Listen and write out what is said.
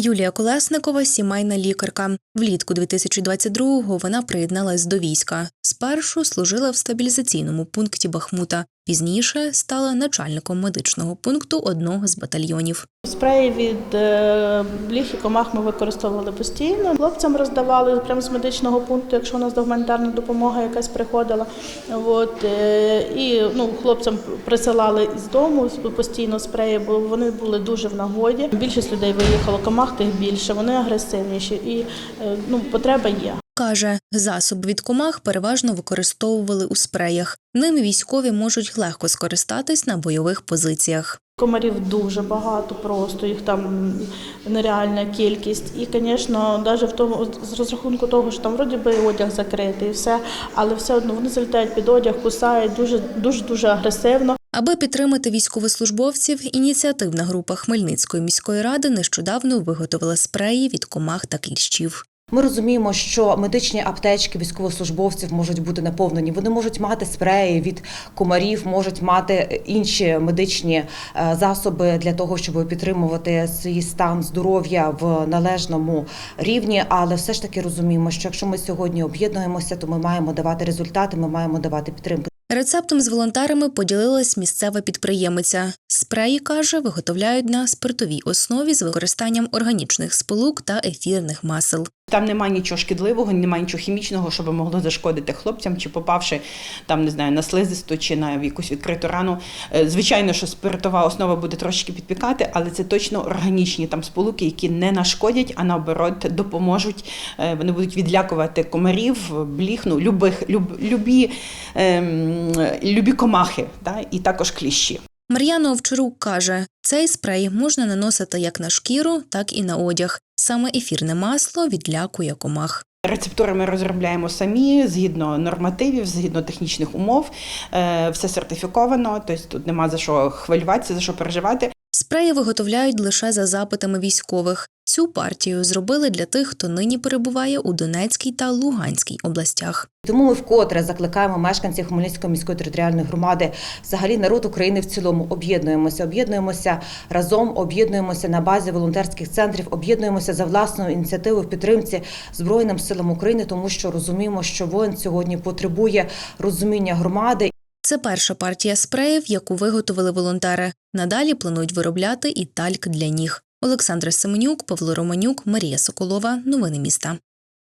Юлія Колесникова сімейна лікарка. Влітку 2022-го вона приєдналась до війська. Спершу служила в стабілізаційному пункті Бахмута. Пізніше стала начальником медичного пункту одного з батальйонів. Спреї від бліх і комах ми використовували постійно. Хлопцям роздавали прямо з медичного пункту, якщо у нас гуманітарна допомога якась приходила. От, е, і ну, хлопцям присилали із дому постійно спреї, бо вони були дуже в нагоді. Більшість людей виїхало, комах тих більше, вони агресивніші і е, ну, потреба є. Каже, засоб від комах переважно використовували у спреях. Ними військові можуть легко скористатись на бойових позиціях. Комарів дуже багато, просто їх там нереальна кількість. І, звісно, навіть в тому з розрахунку того, що там вроді би одяг закритий, і все, але все одно вони залітають під одяг, кусають дуже дуже дуже агресивно. Аби підтримати військовослужбовців, ініціативна група Хмельницької міської ради нещодавно виготовила спреї від комах та кліщів. Ми розуміємо, що медичні аптечки військовослужбовців можуть бути наповнені. Вони можуть мати спреї від комарів, можуть мати інші медичні е, засоби для того, щоб підтримувати свій стан здоров'я в належному рівні. Але все ж таки розуміємо, що якщо ми сьогодні об'єднуємося, то ми маємо давати результати, ми маємо давати підтримку. Рецептом з волонтерами поділилась місцева підприємиця. Спреї каже, виготовляють на спиртовій основі з використанням органічних сполук та ефірних масел. Там немає нічого шкідливого, немає нічого хімічного, що би могло зашкодити хлопцям, чи попавши там, не знаю, на слизисту чи на якусь відкриту рану. Е, Звичайно, що спиртова основа буде трошки підпікати, але це точно органічні там сполуки, які не нашкодять, а наоборот допоможуть. Е, Вони будуть відлякувати комарів, бліх, ну, любих, люб, любі, ем, любі комахи, да, і також кліщі. Мар'яна Овчарук каже, цей спрей можна наносити як на шкіру, так і на одяг. Саме ефірне масло відлякує комах. Рецептури ми розробляємо самі згідно нормативів, згідно технічних умов. Е, Все сертифіковано, тобто тут нема за що хвилюватися, за що переживати. Спреї виготовляють лише за запитами військових. Цю партію зробили для тих, хто нині перебуває у Донецькій та Луганській областях. Тому ми вкотре закликаємо мешканців Хмельницької міської територіальної громади, взагалі народ України в цілому об'єднуємося, об'єднуємося разом, об'єднуємося на базі волонтерських центрів, об'єднуємося за власною ініціативою в підтримці Збройним силам України, тому що розуміємо, що воїн сьогодні потребує розуміння громади Це перша партія спреїв, яку виготовили волонтери. Надалі планують виробляти і тальк для ніг. Олександра Семенюк, Павло Романюк, Марія Соколова. Новини міста.